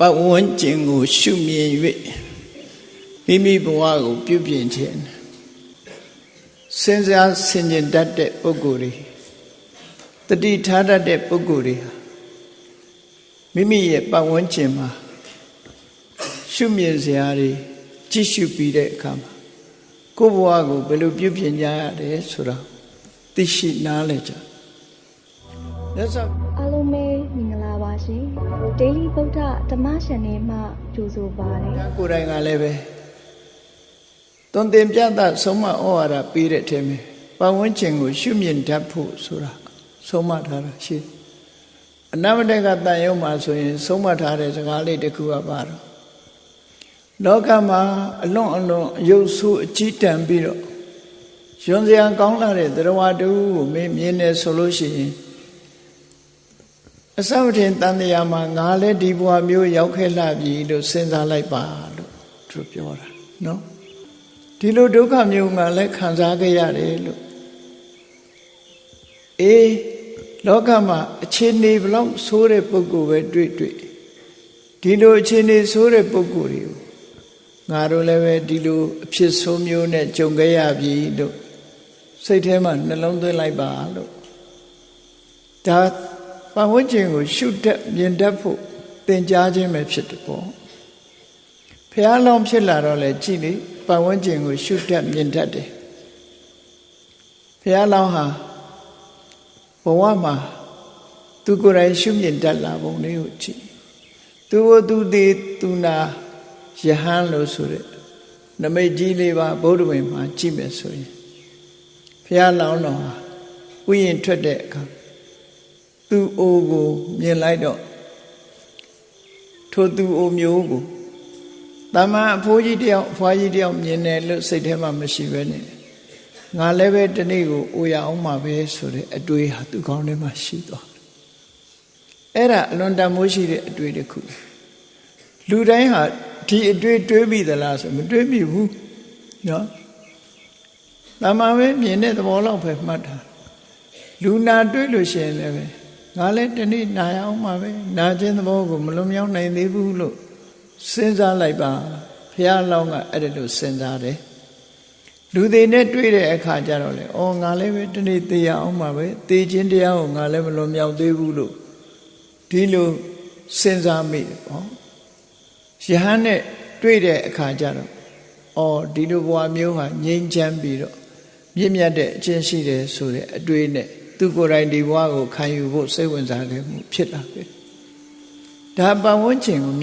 ပတ်ဝန်းကျင်ကိုရှုမြင်၍မိမိဘဝကိုပြုပြင်ခြင်းစဉ်းစားဆင်ခြင်တတ်တဲ့ပုဂ္ဂိုလ်တွေတတိထားတတ်တဲ့ပုဂ္ဂိုလ်တွေဟာမိမိရဲ့ပတ်ဝန်းကျင်မှာရှုမြင်စရာတွေကြည့်ရှုပြီးတဲ့အခါမှာကိုယ့်ဘဝကိုဘယ်လိုပြုပြင်ကြရတယ်ဆိုတာသိရှိနားလည်ကြလက်ဆောင် Daily ဗုဒ္ဓဓမ္မရှင်နေမှကြိုဆိုပါရစေဘုရားကိုယ်တိုင်ကလည်းပဲသွန်သင်ပြသဆုံးမဩဝါဒပေးတဲ့အထက်မှာပတ်ဝန်းကျင်ကိုရှုမြင်တတ်ဖို့ဆိုတာဆုံးမထားတာရှိတယ်အနမတကတန်ရုံမှာဆိုရင် ဆုံးမထားတဲ့စကားလေးတစ်ခုကပါတော့လောကမှာအလွန်အလွန်အယုတ်ဆိုးအကြီးတန်းပြီးတော့ယွန်စရာကောင်းလာတဲ့တရားတူကိုမင်းမြင်နေဆိုလို့ရှိရင် အစမထင်တန်တရားမှာငါလည်းဒီဘဝမျိုးရောက်ခဲ့လာပြီလို့စဉ်းစားလိုက်ပါလို့သူပြောတာနော်ဒီလိုဒုက္ခမျိုးငါလည်းခံစားခဲ့ရတယ်လို့အေးလောကမှာအခြေအနေဘလောက်ဆိုးတဲ့ပုဂ္ဂိုလ်ပဲတွေ့တွေ့ဒီလိုအခြေအနေဆိုးတဲ့ပုဂ္ဂိုလ်တွေကိုငါတို့လည်းပဲဒီလိုအဖြစ်ဆိုးမျိုးနဲ့ကြုံခဲ့ရပြီလို့စိတ်ထဲမှာနှလုံးသွင်းလိုက်ပါလို့ဒါ ပတ်ဝန်းကျင်ကို ရှုတတ်မြင်တတ်ဖို့သင်ကြားခြင်းပဲဖြစ်တယ်ပေါ့ဖះလောင်းဖြစ်လာတော့လေကြည့်လေပတ်ဝန်းကျင်ကို ရှုတတ်မြင်တတ်တယ်ဖះလောင်းဟာဘဝမှာသူကိုယ်တိုင်ရှုမြင်တတ်လာပုံလေးကိုကြည့်သူကိုသူသေးသူနာယဟန်လို့ဆိုတဲ့နမိတ်ကြီးလေးပါဗုဒ္ဓဝင်မှာကြည့်မယ်ဆိုရင်ဖះလောင်းတော်ဟာဥယျာဉ်ထွက်တဲ့အခါ သူ့အိုးကိုမြင်လိုက်တော့ထိုသူ့အိုးမျိုးကိုတမန်အဖိုးကြီးတယောက်အဖွားကြီးတယောက်မြင်တယ်လို့စိတ်ထဲမှာမရှိပဲနဲ့ငါလည်းပဲဒီနေ့ကိုအိုရအောင်မှာပဲဆိုတဲ့အတွေ့ဟာသူ့ကောင်းထဲမှာရှိသွားအဲ့ဒါအလွန်တန်မိုးရှိတဲ့အတွေ့တစ်ခုလူတိုင်းဟာဒီအတွေ့တွေးမိသလားဆိုမတွေးမိဘူးနော်တမန်ပဲမြင်တဲ့သဘောလောက်ပဲမှတ်တာလူနာတွေးလို့ရှိရင်လည်းပဲ ငါလည်းဒီနေ့နာရအောင်မှာပဲနာခြင်းသဘောကိုမလွန်မြောက်နိုင်သေးဘူးလို့စဉ်းစားလိုက်ပါဖះလောင်းကအဲ့ဒါလို့စဉ်းစားတယ်လူတွေနဲ့တွေ့တဲ့အခါကျတော့လေအော်ငါလည်းပဲဒီနေ့သိရအောင်မှာပဲသိခြင်းတရားကိုငါလည်းမလွန်မြောက်သေးဘူးလို့ဒီလိုစဉ်းစားမိတယ်ပေါ့ယဟန်နဲ့တွေ့တဲ့အခါကျတော့အော်ဒီလိုဘဝမျိုးဟာငြိမ်းချမ်းပြီးတော့မြင့်မြတ်တဲ့အချင်းရှိတယ်ဆိုတဲ့အတွေ့နဲ့ သူကိုယ်တိုင်ဒီဘဝကိုခံယူဖို့စိတ်ဝင်စားခဲ့မှုဖြစ်လာတယ်ဒါပတ်ဝန်းကျင်ကို